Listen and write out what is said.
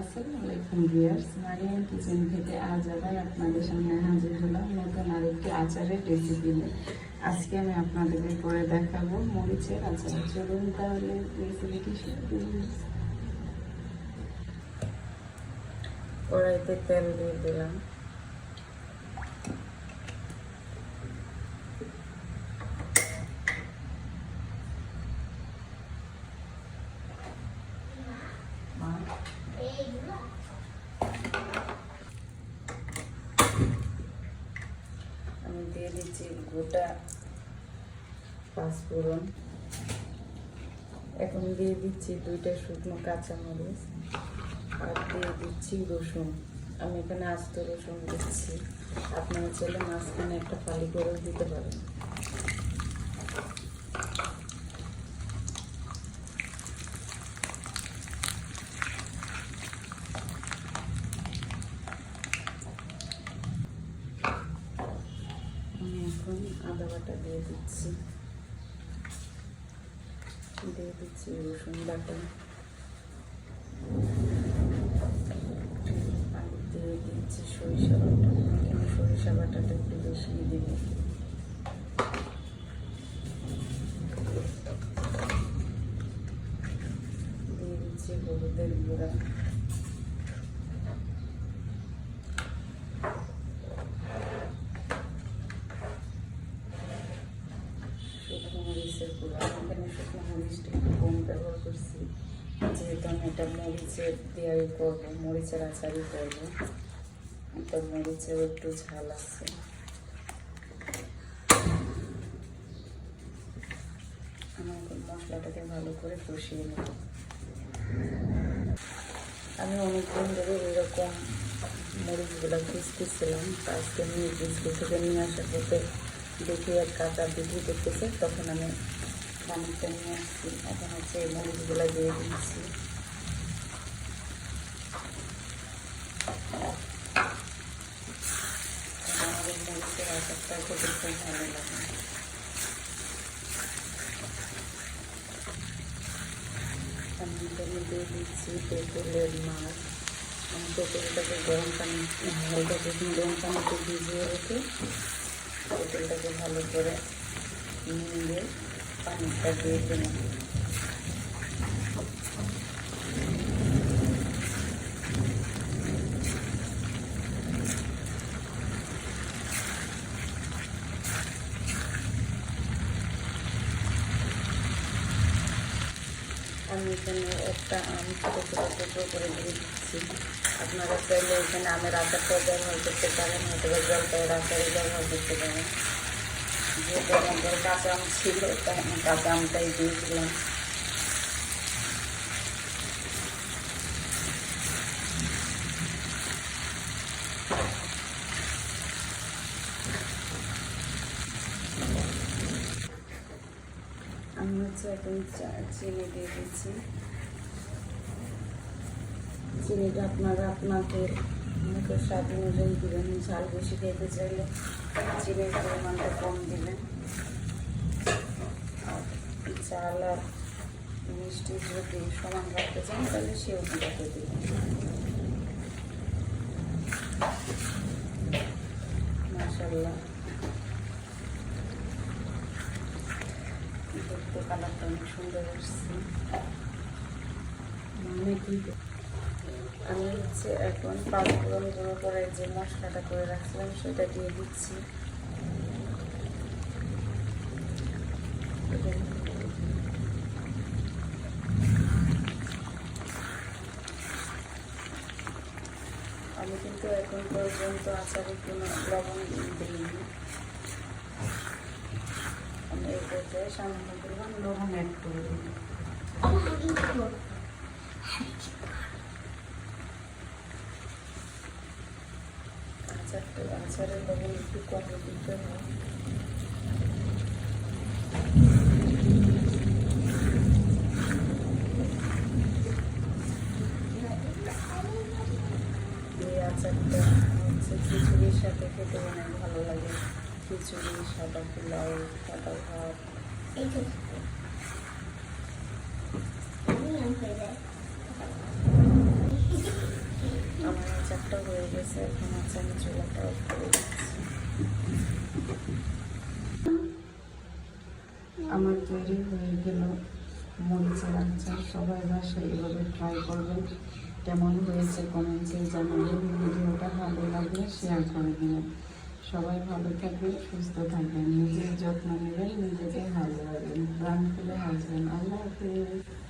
আসসালামু আলাইকুম viewers Mariam kitchen থেকে আজ আবার আপনাদের সামনে হাজির হলাম নতুন আরেকটি আচারের রেসিপি নিয়ে। আজকে আমি আপনাদেরকে করে দেখাবো মরিচের আচার। চলুন তাহলে রেসিপিটি শুরু করি। কড়াইতে তেল দিয়ে দিলাম। আমি দিয়ে দিচ্ছি গোটা পাঁচফোড়ন। এখন দিয়ে দিচ্ছি দুইটা শুকনো কাঁচামরিচ আর দিয়ে দিচ্ছি রসুন। আমি এখানে আস্ত রসুন দিচ্ছি। আপনারা চাইলে মাঝখানে একটা ফালি করেও দিতে পারেন আমি এখন আদা দিয়ে দিচ্ছি। দিয়ে দিচ্ছি রসুন বাটা। আর দিয়ে দিচ্ছি সরিষা বাটা। সরিষা বাটাটা একটু বেশি দিব? দিয়ে দিচ্ছি হলুদের গুঁড়া শুকনো মরিচের গুঁড়ো আমি এখানে শুকনো মরিচটা একটু কম ব্যবহার করছি যেহেতু আমি এটা মরিচের দেওয়াই করব, মরিচের আচারই করব। তো মরিচেও একটু ঝাল আছে। আমি এখন মশলাটাকে ভালো করে কষিয়ে নেব। আমি অনেকদিন ধরে এরকম মরিচগুলো খুঁজতেছিলাম, তা আজকে নিয়ে স্কুল থেকে নিয়ে আসার পথে দেখি এক কাটা বিক্রি করতেছে, তখন আমি খানিকটা নিয়ে আসছি। এখন হচ্ছে এই মরিচগুলো দিয়ে দিচ্ছি লাগে আমি দিয়ে দিচ্ছি তেঁতুলের মাছ আমি তেঁতুলটাকে গরম পানি হালকা গরম পানিতে ভিজিয়ে রেখে তেঁতুলটাকে ভালো করে নিয়ে পানিটা দিয়ে দিলাম আমি এখানে একটা আম ছোটো ছোটো টুকরো করে দিয়ে দিচ্ছি আপনারা চাইলে এখানে আমের আচারটাও ব্যবহার করতে পারেন, অথবা জলপাইয়ের আচারও ব্যবহার করতে পারেন। আমাদের কাঁচা আম ছিল আমি কাঁচা আমটাই দিয়েছিলাম আমি চিনি দিয়ে দিচ্ছি। চিনিটা আপনারা আপনাদের মুখের স্বাদ অনুযায়ী দেবেন, ঝাল বেশি খেতে চাইলে চিনির পরিমাণটা কম দিবেন। চাল আর মিষ্টি যদি সমান রাখতে চান, তাহলে সেও দিতে দেবেন। মাসাল্লাহ দেখতে কালারটা অনেক সুন্দর আসছে। অনেকই আমি হচ্ছে এখন পাঁচ ফোড়ন গুঁড়ো করে যে মশলাটা করে রাখছিলাম, সেটা দিয়ে দিচ্ছি। আমি কিন্তু এখন পর্যন্ত আচারে কোনো লবণ দিইনি। আমি এই সামান্য পরিমাণ লবণ অ্যাড করে দিই আচারটা আচারের লবণ একটু কম দিতে হয় আচারটা হচ্ছে খিচুড়ির সাথে খেতে অনেক ভালো লাগে। খিচুড়ি, সাদা পোলাও, সাদা ভাত, এই তো আমি আম হয়ে যায় গেছে এখন আছে, আমি চুলাটা অফ করে আমার তৈরি হয়ে গেল মরিচের আচার সবাই বাসায় এভাবে ট্রাই করবেন কেমন হয়েছে কমেন্টে জানাবেন ভিডিওটা ভালো লাগলে শেয়ার করে দেবেন। সবাই ভালো থাকবেন, সুস্থ থাকবেন। নিজের যত্ন নেবেন, নিজেকে ভালো রাখবেন। প্রাণ খুলে হাসবেন। আল্লাহ হাফিজ।